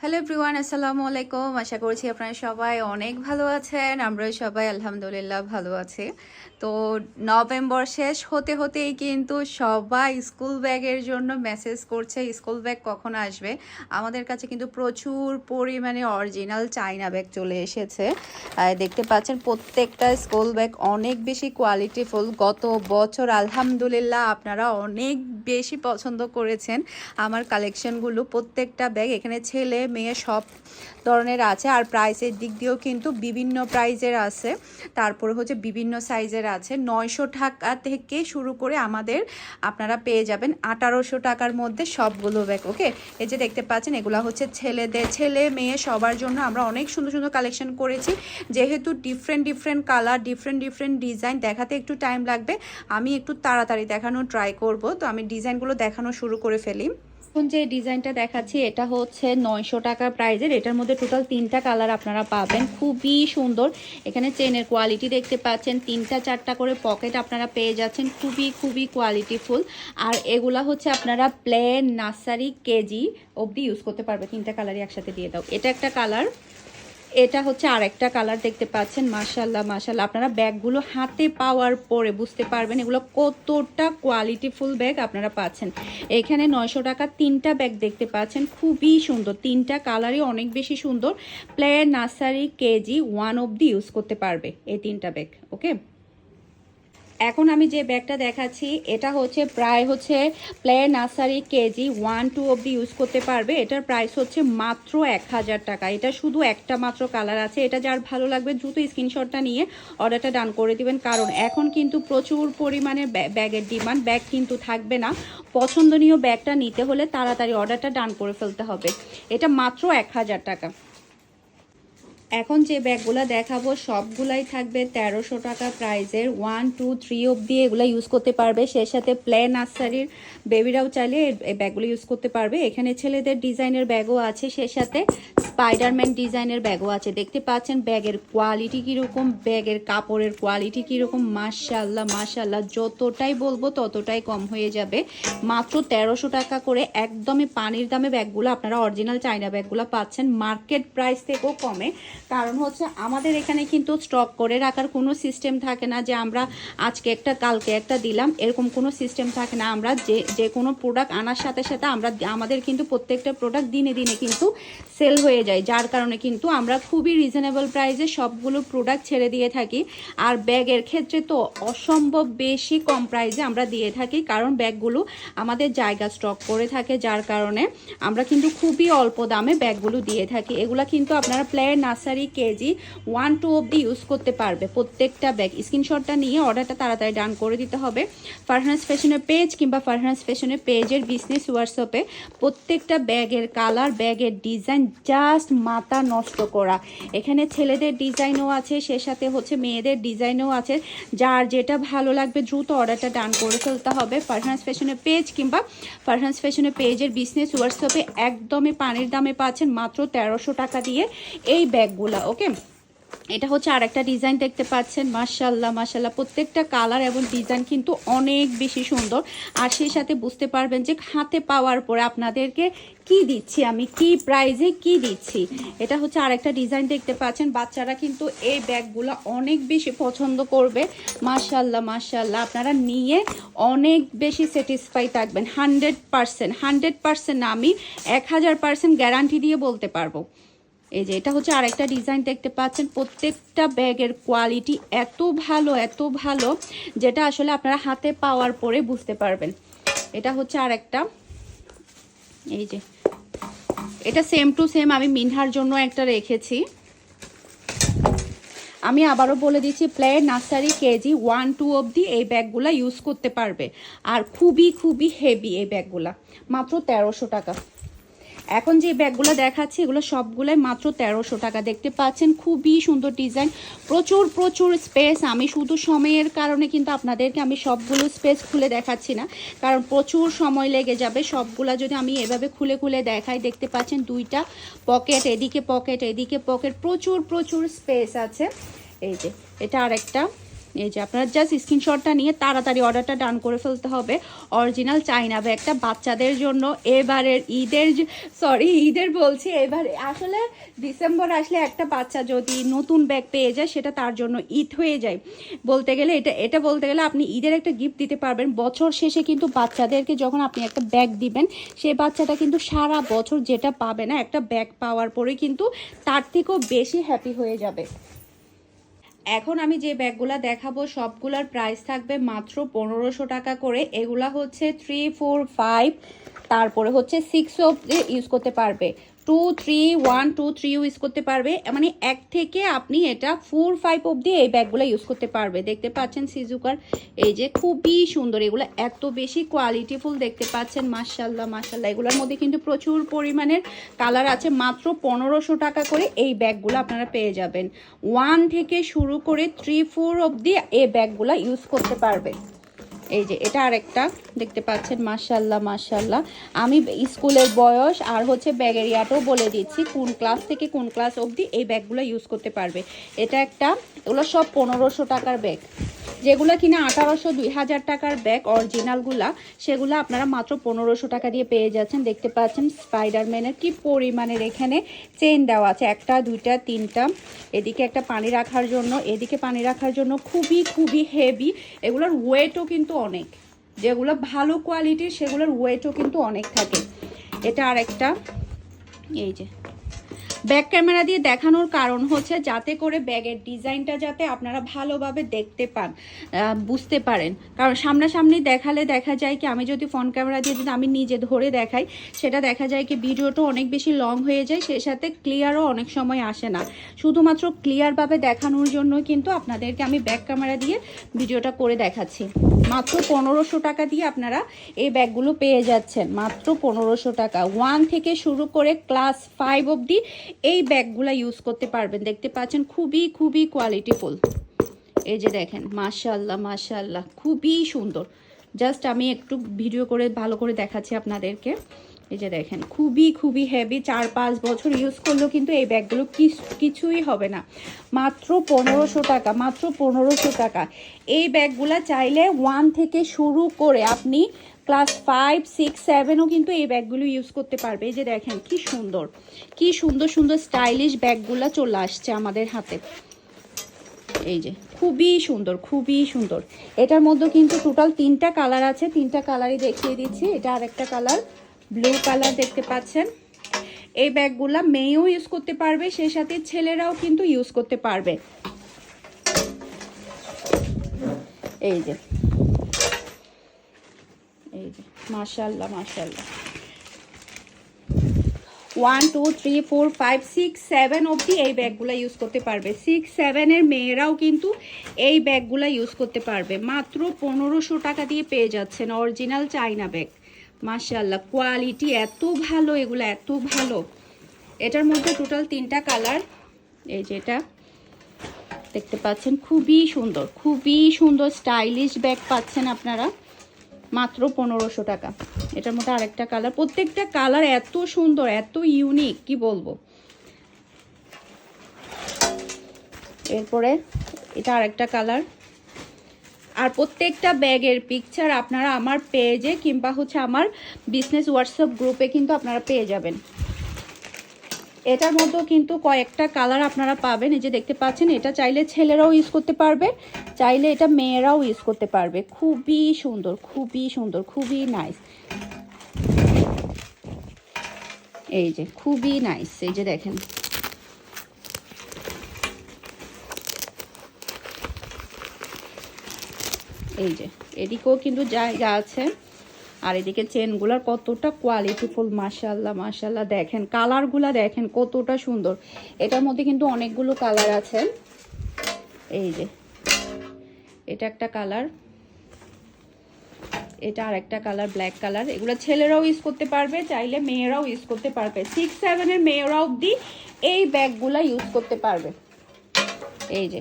Hello everyone আসসালামু আলাইকুম আশা করছি আপনারা সবাই অনেক ভালো আছেন। আমরা সবাই আলহামদুলিল্লাহ ভালো আছি। তো নভেম্বর শেষ হতে হতেই কিন্তু সবাই স্কুল ব্যাগের জন্য মেসেজ করছে, স্কুল ব্যাগ কখন আসবে? আমাদের কাছে কিন্তু প্রচুর পরিমাণে অরিজিনাল চাইনা ব্যাগ চলে এসেছে। দেখতে পাচ্ছেন, প্রত্যেকটা স্কুল ব্যাগ অনেক বেশি কোয়ালিটিফুল গত বছর আলহামদুলিল্লাহ আপনারা অনেক বেশি পছন্দ করেছেন। আমার কালেকশনগুলো প্রত্যেকটা ব্যাগ এখানে ছেলে মেয়ে সব ধরনের আছে। আর প্রাইসের দিক দিয়েও কিন্তু বিভিন্ন প্রাইজের আছে। তারপরে হচ্ছে বিভিন্ন সাইজের আছে। নয়শো টাকা থেকে শুরু করে আমাদের আপনারা পেয়ে যাবেন আঠারোশো টাকার মধ্যে সবগুলো ব্যাগ, ওকে? এই যে দেখতে পাচ্ছেন, এগুলো হচ্ছে ছেলেদের, ছেলে মেয়ে সবার জন্য আমরা অনেক সুন্দর সুন্দর কালেকশন করেছি। যেহেতু different different colour different different design দেখাতে একটু টাইম লাগবে। আমি একটু তাড়াতাড়ি দেখানোর ট্রাই করব। তো আমি ডিজাইনগুলো দেখানো শুরু করে ফেলি। এখন যে ডিজাইনটা দেখাচ্ছি, এটা হচ্ছে নয়শো টাকা প্রাইজের। এটার মধ্যে টোটাল তিনটা কালার আপনারা পাবেন। খুবই সুন্দর। এখানে চেনের কোয়ালিটি দেখতে পাচ্ছেন। তিনটা, চারটা করে পকেট আপনারা পেয়ে যাচ্ছেন। খুবই খুবই কোয়ালিটিফুল আর এগুলা হচ্ছে আপনারা প্লেন নার্সারি কেজি অবধি ইউজ করতে পারবে। তিনটা কালারই একসাথে দিয়ে দাও। এটা একটা কালার এটা হচ্ছে আরেকটা কালার দেখতে পাচ্ছেন মাশাল্লাহ মাশাল্লাহ আপনারা ব্যাগগুলো হাতে পাওয়ার পরে বুঝতে পারবেন এগুলো কতটা কোয়ালিটিফুল ব্যাগ আপনারা পাচ্ছেন। এখানে নয়শো টাকা তিনটা ব্যাগ দেখতে পাচ্ছেন, খুবই সুন্দর। তিনটা কালারই অনেক বেশি সুন্দর। প্লেয়ার নার্সারি কেজি ওয়ান অব দি ইউজ করতে পারবে এই তিনটা ব্যাগ ওকে এখন আমি যে ব্যাগটা দেখাচ্ছি, এটা হচ্ছে প্রায় হচ্ছে play nursery KG one two অবধি ইউজ করতে পারবে। এটার প্রাইস হচ্ছে মাত্র এক হাজার টাকা। এটা শুধু একটা মাত্র কালার আছে। এটা যার ভালো লাগবে, দ্রুত স্ক্রিনশটটা নিয়ে অর্ডারটা ডান করে দিবেন। কারণ এখন কিন্তু প্রচুর পরিমাণে ব্যাগের ডিমান্ড ব্যাগ কিন্তু থাকবে না। পছন্দনীয় ব্যাগটা নিতে হলে তাড়াতাড়ি অর্ডারটা ডান করে ফেলতে হবে। এটা মাত্র এক হাজার টাকা। এখন যে ব্যাগগুলো দেখাবো, সবগুলাই থাকবে তেরোশো টাকা প্রাইজের। ওয়ান টু থ্রি অবধি এগুলো ইউজ করতে পারবে। সে সাথে প্লে নার্সারির বেবিরাও চাইলে এই ব্যাগগুলো ইউজ করতে পারবে। এখানে ছেলেদের ডিজাইনের ব্যাগও আছে সে সাথে। স্পাইডারম্যান ডিজাইনের ব্যাগও আছে। দেখতে পাচ্ছেন ব্যাগের কোয়ালিটি কীরকম, ব্যাগের কাপড়ের কোয়ালিটি কীরকম মাশাল্লাহ মাশাল্লাহ যতটাই বলব ততটাই কম হয়ে যাবে। মাত্র তেরোশো টাকা করে একদমই পানির দামে ব্যাগগুলো আপনারা অরিজিনাল চাইনা ব্যাগগুলো পাচ্ছেন। মার্কেট প্রাইস থেকেও কমে। কারণ হচ্ছে আমাদের এখানে কিন্তু স্টক করে রাখার কোনো সিস্টেম থাকে না যে আমরা আজকে একটা, কালকে একটা দিলাম। এরকম কোনো সিস্টেম থাকে না। আমরা যে যে কোনো প্রোডাক্ট আনার সাথে সাথে আমরা আমাদের কিন্তু প্রত্যেকটা প্রোডাক্ট দিনে দিনে কিন্তু সেল হয়ে যায়, যার কারণে কিন্তু আমরা খুবই রিজনেবল প্রাইসে সবগুলো প্রোডাক্ট ছেড়ে দিয়ে থাকি। আর ব্যাগের ক্ষেত্রে তো অসম্ভব বেশি কম প্রাইসে আমরা দিয়ে থাকি, কারণ ব্যাগগুলো আমাদের জায়গা স্টক করে থাকে, যার কারণে আমরা কিন্তু খুবই অল্প দামে ব্যাগগুলো দিয়ে থাকি। এগুলো কিন্তু আপনারা play nursery KG one two অবধি ইউজ করতে পারবে। প্রত্যেকটা ব্যাগ স্ক্রিনশটটা নিয়ে অর্ডারটা তাড়াতাড়ি ডান করে দিতে হবে। ফারহানাস ফ্যাশনের পেজ কিংবা ফারহানাস ফ্যাশনের পেজের বিজনেস হোয়াটসঅ্যাপে প্রত্যেকটা ব্যাগের কালার ব্যাগের ডিজাইন জাস্ট মাথা নষ্ট করা। এখানে ছেলেদের ডিজাইনও আছে, সে সাথে হচ্ছে মেয়েদের ডিজাইনও আছে। যার যেটা ভালো লাগবে দ্রুত অর্ডারটা ডান করে ফেলতে হবে। ফারহানাস ফ্যাশনের পেজ কিংবা পারহান্স ফ্যাশনের পেজের বিজনেস হোয়াটসঅ্যাপে একদমই পানির দামে পাচ্ছেন মাত্র তেরোশো টাকা দিয়ে এই ব্যাগগুলা ওকে এটা হচ্ছে আর একটা ডিজাইন দেখতে পাচ্ছেন মাশাল্লাহ মাশাল্লাহ প্রত্যেকটা কালার এবং ডিজাইন কিন্তু অনেক বেশি সুন্দর। আর সেই সাথে বুঝতে পারবেন যে হাতে পাওয়ার পরে আপনাদেরকে কি দিচ্ছি আমি, কি প্রাইজে কি দিচ্ছি। এটা হচ্ছে আরেকটা ডিজাইন দেখতে পাচ্ছেন। বাচ্চারা কিন্তু এই ব্যাগগুলো অনেক বেশি পছন্দ করবে। মাশাল্লাহ মাশাল্লাহ আপনারা নিয়ে অনেক বেশি স্যাটিসফাই থাকবেন। হান্ড্রেড পারসেন্ট হান্ড্রেড পারসেন্ট আমি এক হাজার পারসেন্ট গ্যারান্টি দিয়ে বলতে পারব। এই যে এটা হচ্ছে আরেকটা ডিজাইন দেখতে পাচ্ছেন। প্রত্যেকটা ব্যাগের কোয়ালিটি এত ভালো এত ভালো, যেটা আসলে আপনারা হাতে পাওয়ার পরে বুঝতে পারবেন। এটা হচ্ছে আরেকটা। এই যে এটা সেম টু সেম আমি মিনহার জন্য একটা রেখেছি। আমি আবারও বলে দিচ্ছি play nursery KG one two অবধি এই ব্যাগগুলা ইউজ করতে পারবে। আর খুবই খুবই হেভি এই ব্যাগগুলা। মাত্র তেরোশো টাকা। এখন যে ব্যাগগুলো দেখাচ্ছি, এগুলো সবগুলোই মাত্র তেরোশো টাকা দেখতে পাচ্ছেন। খুবই সুন্দর ডিজাইন। প্রচুর প্রচুর স্পেস আমি শুধু সময়ের কারণে কিন্তু আপনাদেরকে আমি সবগুলো স্পেস খুলে দেখাচ্ছি না। কারণ প্রচুর সময় লেগে যাবে। সবগুলো যদি আমি এভাবে খুলে খুলে দেখাই, দেখতে পাচ্ছেন দুইটা পকেট এদিকে পকেট এদিকে পকেট প্রচুর প্রচুর স্পেস আছে। এই যে, এটা আরেকটা। এই যে আপনারা জাস্ট স্ক্রিনশটটা নিয়ে তাড়াতাড়ি অর্ডারটা ডান করে ফেলতে হবে। অরিজিনাল চাইনা ব্যাগটা বাচ্চাদের জন্য। এবারের ঈদের সরি ঈদের বলছি, এবার আসলে ডিসেম্বর আসলে একটা বাচ্চা যদি নতুন ব্যাগ পেয়ে যায়, সেটা তার জন্য ঈদ হয়ে যায়। বলতে গেলে এটা এটা বলতে গেলে আপনি ঈদের একটা গিফট দিতে পারবেন। বছর শেষে কিন্তু বাচ্চাদেরকে যখন আপনি একটা ব্যাগ দিবেন সেই বাচ্চাটা কিন্তু সারা বছর যেটা পাবে না, একটা ব্যাগ পাওয়ার পরে কিন্তু তার থেকেও বেশি হ্যাপি হয়ে যাবে। এখন আমি যে ব্যাগগুলা দেখাবো, সবগুলার প্রাইস থাকবে মাত্র পনেরোশো টাকা করে। এগুলা হচ্ছে থ্রি ফোর ফাইভ তারপরে হচ্ছে সিক্স অব্দি ইউজ করতে পারবে। Two three one two three use করতে পারবে। মানে এক থেকে আপনি এটা ফোর ফাইভ অব্দি এই ব্যাগগুলো ইউজ করতে পারবে। দেখতে পাচ্ছেন সিজুকার এই যে খুবই সুন্দর, এগুলো এত বেশি কোয়ালিটিফুল দেখতে পাচ্ছেন। মার্শাল্লাহ মার্শাল্লাহ এগুলোর মধ্যে কিন্তু প্রচুর পরিমাণের কালার আছে। মাত্র পনেরোশো টাকা করে এই ব্যাগগুলো আপনারা পেয়ে যাবেন। ওয়ান থেকে শুরু করে থ্রি ফোর অব্দি এই ব্যাগগুলো ইউজ করতে পারবে। এই যে, এটা আরেকটা। দেখতে পাচ্ছেন মার্শাল্লাহ মার্শাল্লাহ আমি স্কুলের বয়স আর হচ্ছে ব্যাগের ইয়াটাও বলে দিচ্ছি, কোন ক্লাস থেকে কোন ক্লাস অবধি এই ব্যাগগুলো ইউজ করতে পারবে। এটা একটা এগুলো সব পনেরোশো টাকার ব্যাগ। যেগুলো কিনা আঠারোশো, দুই হাজার টাকার ব্যাগ, অরিজিনালগুলা, সেগুলো আপনারা মাত্র পনেরোশো টাকা দিয়ে পেয়ে যাচ্ছেন। দেখতে পাচ্ছেন, স্পাইডারম্যানের কি পরিমাণের এখানে চেন দেওয়া আছে। একটা, দুইটা, তিনটা। এদিকে একটা পানি রাখার জন্য, এদিকে পানি রাখার জন্য খুবই খুবই হেভি এগুলোর ওয়েটও কিন্তু অনেক। যেগুলো ভালো কোয়ালিটির সেগুলোর ওয়েটও কিন্তু অনেক থাকে। এটা আর একটা এই যে। ব্যাক ক্যামেরা দিয়ে দেখানোর কারণ হচ্ছে যাতে করে ব্যাগের ডিজাইনটা যাতে আপনারা ভালোভাবে দেখতে পান বুঝতে পারেন। কারণ সামনাসামনি দেখালে দেখা যায় কি, আমি যদি ফোন ক্যামেরা দিয়ে যদি আমি নিজে ধরে দেখাই, সেটা দেখা যায় কি, ভিডিওটা অনেক বেশি লং হয়ে যায়, সেই সাথে ক্লিয়ারও অনেক সময় আসে না। শুধুমাত্র ক্লিয়ারভাবে দেখানোর জন্য কিন্তু আপনাদেরকে আমি ব্যাক ক্যামেরা দিয়ে ভিডিওটা করে দেখাচ্ছি। মাত্র পনেরোশো টাকা দিয়ে আপনারা এই ব্যাগগুলো পেয়ে যাচ্ছেন। মাত্র পনেরোশো টাকা। ওয়ান থেকে শুরু করে ক্লাস ফাইভ অবধি এই ব্যাগগুলো ইউজ করতে পারবেন। দেখতে পাচ্ছেন খুবই খুবই কোয়ালিটিফুল এই যে দেখেন মাশাল্লাহ মাশাল্লাহ খুবই সুন্দর। জাস্ট আমি একটু ভিডিও করে, ভালো করে দেখাচ্ছি আপনাদেরকে। এই যে দেখেন, খুবই খুবই হেভি চার, পাঁচ বছর ইউজ করলেও কিন্তু এই ব্যাগগুলো কিছ- কিছুই হবে না। মাত্র পনেরোশো টাকা, মাত্র পনেরোশো টাকা। এই ব্যাগগুলা চাইলে ওয়ান থেকে শুরু করে আপনি ক্লাস ফাইভ সিক্স সেভেনও কিন্তু এই ব্যাগগুলো ইউজ করতে পারবে। এই যে দেখেন, কি সুন্দর কি সুন্দর সুন্দর স্টাইলিশ ব্যাগগুলা চলে আসছে আমাদের হাতে। এই যে, খুবই সুন্দর খুবই সুন্দর। এটার মধ্যে কিন্তু টোটাল তিনটা কালার আছে। তিনটা কালারই দেখিয়ে দিচ্ছি। এটা আরেকটা কালার ব্লু কালার দেখতে পাচ্ছেন। এই ব্যাগগুলা মেয়েও ইউজ করতে পারবে, সেই সাথে ছেলেরাও কিন্তু ইউজ করতে পারবে। এই যে। এই যে মাশাল্লাহ মাশাল্লাহ one two three four five six seven অবধি এই ব্যাগগুলো ইউজ করতে পারবে। সিক্স সেভেনের মেয়েরাও কিন্তু এই ব্যাগগুলো ইউজ করতে পারবে। মাত্র পনেরোশো টাকা দিয়ে পেয়ে যাচ্ছেন অরিজিনাল চাইনা ব্যাগ মাশাল্লাহ কোয়ালিটি এত ভালো এগুলো, এত ভালো। এটার মধ্যে টোটাল তিনটা কালার এই যেটা দেখতে পাচ্ছেন, খুবই সুন্দর খুবই সুন্দর স্টাইলিশ ব্যাগ পাচ্ছেন আপনারা, মাত্র পনেরোশো টাকা। এটার মধ্যে আরেকটা কালার প্রত্যেকটা কালার এত সুন্দর, এত ইউনিক কি বলব? এরপরে এটা আরেকটা কালার আর প্রত্যেকটা ব্যাগের পিকচার আপনারা আমার পেজে কিংবা হচ্ছে আমার বিজনেস হোয়াটসঅ্যাপ গ্রুপে কিন্তু আপনারা পেয়ে যাবেন। এটার মধ্যেও কিন্তু কয়েকটা কালার আপনারা পাবেন। এই যে দেখতে পাচ্ছেন, এটা চাইলে ছেলেরাও ইউজ করতে পারবে, চাইলে এটা মেয়েরাও ইউজ করতে পারবে। খুবই সুন্দর খুবই সুন্দর, খুবই নাইস এই যে, খুবই নাইস এই যে দেখেন এই যে, এদিকেও কিন্তু জায়গা আছে। আর এদিকে চেনগুলার কতটা কোয়ালিটিফুল মাশাল্লাহ মাশাল্লাহ দেখেন কালারগুলা দেখেন, কতটা সুন্দর। এটার মধ্যে কিন্তু অনেকগুলো কালার আছে। এই যে, এটা একটা কালার এটা আর একটা কালার ব্ল্যাক কালার এগুলো ছেলেরাও ইউজ করতে পারবে, চাইলে মেয়েরাও ইউজ করতে পারবে। সিক্স সেভেনের মেয়েরাও অব্দি এই ব্যাগগুলা ইউজ করতে পারবে। এই যে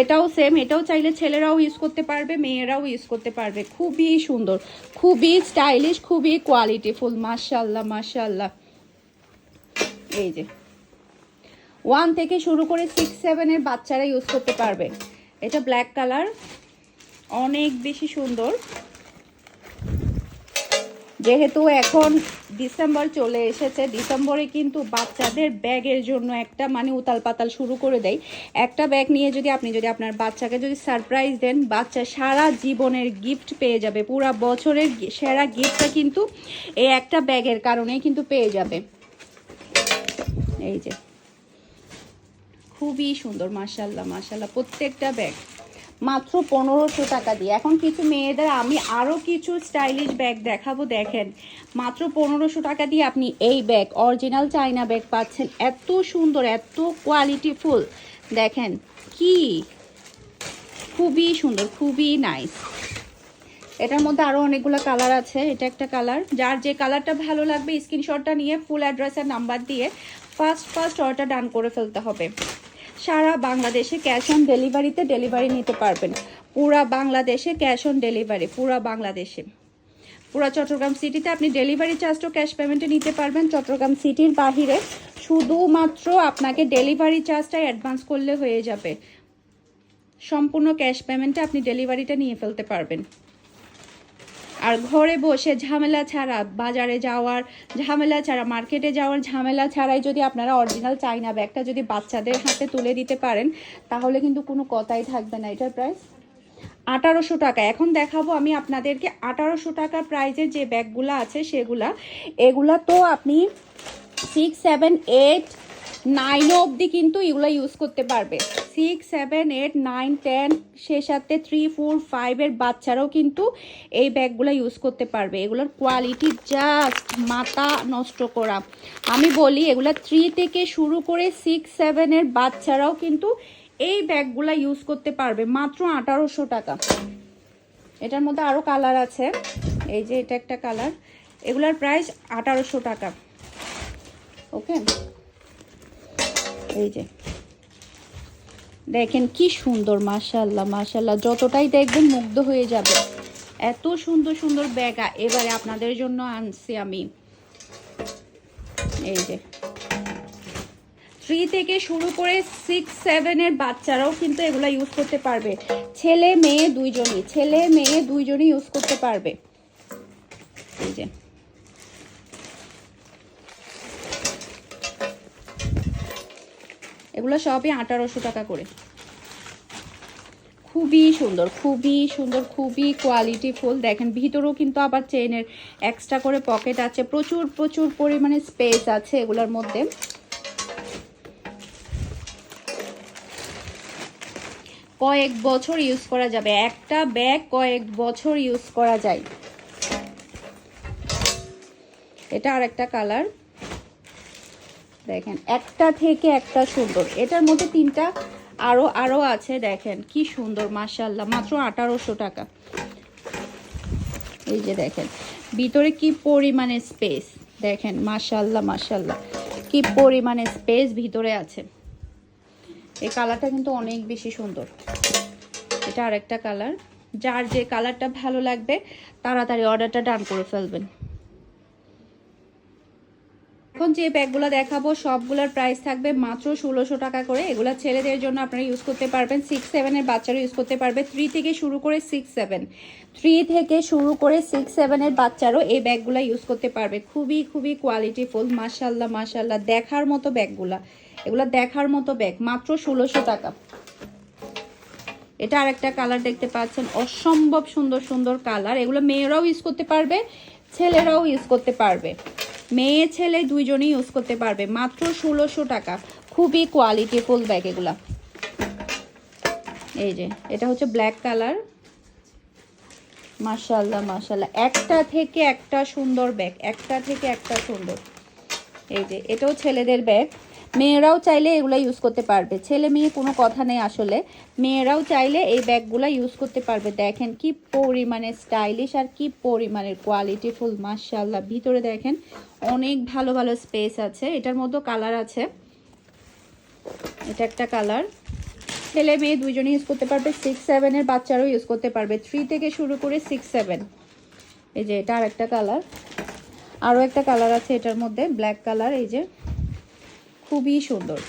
এটাও সেম এটাও চাইলে ছেলেরাও ইউজ করতে পারবে, মেয়েরাও ইউজ করতে পারবে। খুবই সুন্দর, খুবই স্টাইলিশ খুবই কোয়ালিটিফুল মাশাল্লাহ মাশাল্লাহ এই যে ওয়ান থেকে শুরু করে সিক্স সেভেনের বাচ্চারা ইউজ করতে পারবে। এটা ব্ল্যাক কালার অনেক বেশি সুন্দর। যেহেতু এখন ডিসেম্বর চলে এসেছে, ডিসেম্বরে কিন্তু বাচ্চাদের ব্যাগের জন্য একটা মানে উতাল পাতাল শুরু করে দেয়। একটা ব্যাগ নিয়ে যদি আপনি যদি আপনার বাচ্চাকে যদি সারপ্রাইজ দেন, বাচ্চা সারা জীবনের গিফট পেয়ে যাবে, পুরা বছরের সেরা গিফটটা কিন্তু এই একটা ব্যাগের কারণেই কিন্তু পেয়ে যাবে। এই যে, খুবই সুন্দর, মাশাল্লাহ মাশাল্লাহ, প্রত্যেকটা ব্যাগ। মাত্র পনেরোশো টাকা দিয়ে। এখন কিছু মেয়েদের আমি আরও কিছু স্টাইলিশ ব্যাগ দেখাবো, দেখেন। মাত্র পনেরোশো টাকা দিয়ে আপনি এই ব্যাগ অরিজিনাল চাইনা ব্যাগ পাচ্ছেন। এত সুন্দর, এত কোয়ালিটিফুল দেখেন কি? খুবই সুন্দর, খুবই নাইস এটার মধ্যে আরও অনেকগুলো কালার আছে। এটা একটা কালার যার যে কালারটা ভালো লাগবে স্ক্রিনশটটা নিয়ে ফুল অ্যাড্রেসের নাম্বার দিয়ে ফার্স্ট ফার্স্ট অর্ডার ডান করে ফেলতে হবে। সারা বাংলাদেশে ক্যাশ অন ডেলিভারিতে ডেলিভারি নিতে পারবেন। পুরা বাংলাদেশে ক্যাশ অন ডেলিভারি, পুরা বাংলাদেশে। পুরা চট্টগ্রাম সিটিতে আপনি ডেলিভারি চার্জটাও ক্যাশ পেমেন্টে নিতে পারবেন। চট্টগ্রাম সিটির বাহিরে শুধুমাত্র আপনাকে ডেলিভারি চার্জটা অ্যাডভান্স করলে হয়ে যাবে। সম্পূর্ণ ক্যাশ পেমেন্টে আপনি ডেলিভারিটা নিয়ে ফেলতে পারবেন। আর ঘরে বসে ঝামেলা ছাড়া বাজারে যাওয়ার ঝামেলা ছাড়া, মার্কেটে যাওয়ার ঝামেলা ছাড়াই যদি আপনারা অরিজিনাল চাইনা ব্যাগটা যদি বাচ্চাদের হাতে তুলে দিতে পারেন, তাহলে কিন্তু কোনো কথাই থাকবে না এটার প্রাইস আঠারোশো টাকা। এখন দেখাবো আমি আপনাদেরকে আঠারোশো টাকা প্রাইজের যে ব্যাগগুলো আছে সেগুলা। এগুলা তো আপনি সিক্স সেভেন এইট নাইন অবধি কিন্তু এগুলো ইউজ করতে পারবে। Six seven eight nine ten সে সাথে থ্রি ফোর ফাইভের বাচ্চারাও কিন্তু এই ব্যাগগুলো ইউজ করতে পারবে। এগুলোর কোয়ালিটি জাস্ট মাথা নষ্ট করা। আমি বলি, এগুলো থ্রি থেকে শুরু করে সিক্স সেভেনের বাচ্চারাও কিন্তু এই ব্যাগগুলো ইউজ করতে পারবে, মাত্র আঠারোশো টাকা। এটার মধ্যে আরও কালার আছে। এই যে এটা একটা কালার এগুলার প্রাইস আঠারোশো টাকা। ওকে এই যে। দেখেন কি সুন্দর মাশাল্লাহ মাশাল্লাহ যতটাই দেখবেন মুগ্ধ হয়ে যাবে। এত সুন্দর সুন্দর ব্যাগা এবারে আপনাদের জন্য আনছি আমি। এই যে। থ্রি থেকে শুরু করে সিক্স সেভেনের বাচ্চারাও কিন্তু এগুলো ইউজ করতে পারবে। ছেলে, মেয়ে, দুইজনই। ছেলে, মেয়ে, দুইজনই ইউজ করতে পারবে এই যে এগুলো সবই আঠারোশো টাকা করে। খুবই সুন্দর খুবই সুন্দর, খুবই কোয়ালিটি ফুল। দেখেন, ভিতরেও কিন্তু আবার চেনের এক্সট্রা করে পকেট আছে। প্রচুর প্রচুর পরিমাণে স্পেস আছে এগুলোর মধ্যে। কয়েক বছর ইউজ করা যাবে। একটা ব্যাগ কয়েক বছর ইউজ করা যায়। এটা আর একটা কালার দেখেন, একটা থেকে একটা সুন্দর। এটার মধ্যে তিনটা আরও আরও আছে, দেখেন, কি সুন্দর মাশাল্লাহ মাত্র আঠারোশো টাকা। এই যে দেখেন, ভিতরে কি পরিমাণে স্পেস দেখেন মাশাল্লাহ মাশাল্লাহ কি পরিমাণে স্পেস ভিতরে আছে। এই কালারটা কিন্তু অনেক বেশি সুন্দর। এটা আরেকটা কালার যার যে কালারটা ভালো লাগবে, তাড়াতাড়ি অর্ডারটা ডান করে ফেলবেন। এখন যে ব্যাগগুলো দেখাবো, সবগুলোর প্রাইস থাকবে মাত্র ষোলোশো টাকা করে। এগুলো ছেলেদের জন্য আপনারা ইউজ করতে পারবেন। সিক্স সেভেনের বাচ্চারা ইউজ করতে পারবে। থ্রি থেকে শুরু করে সিক্স সেভেন থ্রি থেকে শুরু করে সিক্স সেভেনের বাচ্চারও এই ব্যাগগুলো ইউজ করতে পারবে। খুবই খুবই কোয়ালিটিফুল মাশাল্লাহ মাশাল্লাহ দেখার মতো ব্যাগগুলা। এগুলো দেখার মতো ব্যাগ, মাত্র ষোলোশো টাকা। এটা আরেকটা কালার দেখতে পাচ্ছেন। অসম্ভব সুন্দর সুন্দর কালার এগুলো মেয়েরাও ইউজ করতে পারবে, ছেলেরাও ইউজ করতে পারবে। মেয়ে ছেলে দুইজনেই ইউজ করতে পারবে। মাত্র ষোলোশো টাকা। খুবই কোয়ালিটি ফুল ব্যাগ এগুলা। এই যে, এটা হচ্ছে ব্ল্যাক কালার মার্শাল্লাহ মার্শাল্লা একটা থেকে একটা সুন্দর ব্যাগ একটা থেকে একটা সুন্দর। এই যে, এটাও ছেলেদের ব্যাগ মেয়েরাও চাইলে এগুলো ইউজ করতে পারবে। ছেলে মেয়ে কোনো কথা নেই আসলে। মেয়েরাও চাইলে এই ব্যাগগুলো ইউজ করতে পারবে। দেখেন কি পরিমাণে স্টাইলিশ আর কি পরিমাণের কোয়ালিটি ফুল মার্শাল্লাহ ভিতরে দেখেন অনেক ভালো ভালো স্পেস আছে। এটার মধ্যে কালার আছে। এটা একটা কালার ছেলে মেয়ে দুইজনে ইউজ করতে পারবে। সিক্স সেভেনের বাচ্চারাও ইউজ করতে পারবে। থ্রি থেকে শুরু করে সিক্স সেভেন এই যে এটা আর একটা কালার আরও একটা কালার আছে এটার মধ্যে। ব্ল্যাক কালার এই যে খুবই সুন্দর।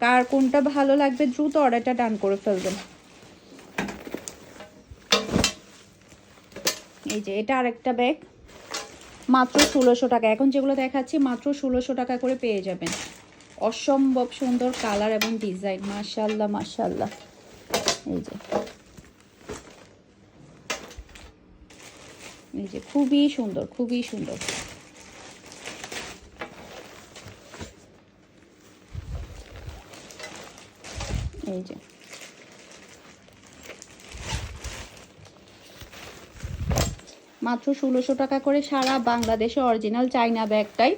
কার কোনটা ভালো লাগবে দ্রুত অর্ডারটা ডান করে ফেলবেন। এই যে, এটা আরেকটা ব্যাগ। মাত্র ষোলোশো টাকা। এখন যেগুলো দেখাচ্ছি, মাত্র ষোলোশো টাকা করে পেয়ে যাবেন। অসম্ভব সুন্দর কালার এবং ডিজাইন। মাশাল্লাহ মাশাল্লাহ এই যে। এই যে, খুবই সুন্দর খুবই সুন্দর। এই যে। মাত্র ষোলোশো টাকা করে সারা বাংলাদেশে অরিজিনাল চাইনা ব্যাগটাই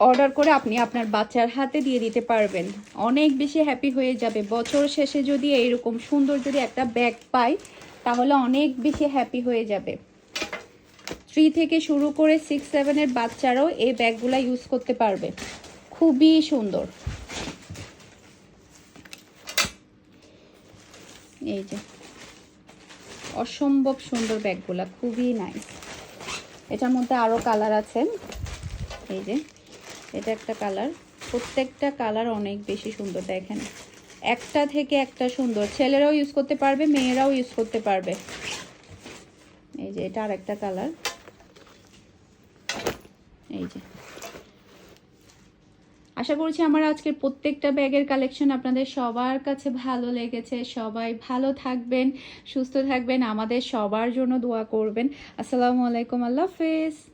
অর্ডার করে আপনি আপনার বাচ্চার হাতে দিয়ে দিতে পারবেন। অনেক বেশি হ্যাপি হয়ে যাবে। বছর শেষে যদি এইরকম সুন্দর যদি একটা ব্যাগ পাই, তাহলে অনেক বেশি হ্যাপি হয়ে যাবে। থ্রি থেকে শুরু করে সিক্স সেভেনের বাচ্চারাও এই ব্যাগগুলো ইউজ করতে পারবে। খুবই সুন্দর। এই যে। অসম্ভব সুন্দর ব্যাগগুলা, খুবই নাইস এটার মধ্যে আরও কালার আছে। এই যে, এটা একটা কালার প্রত্যেকটা কালার অনেক বেশি সুন্দর, দেখেন। একটা থেকে একটা সুন্দর। ছেলেরাও ইউজ করতে পারবে, মেয়েরাও ইউজ করতে পারবে। এই যে, এটা আর একটা কালার এই যে। আশা করছি আমার আজকের প্রত্যেকটা ব্যাগের কালেকশন আপনাদের সবার কাছে ভালো লেগেছে। সবাই ভালো থাকবেন, সুস্থ থাকবেন, আমাদের সবার জন্য দোয়া করবেন। আসসালামু আলাইকুম, আল্লাহ হাফেজ।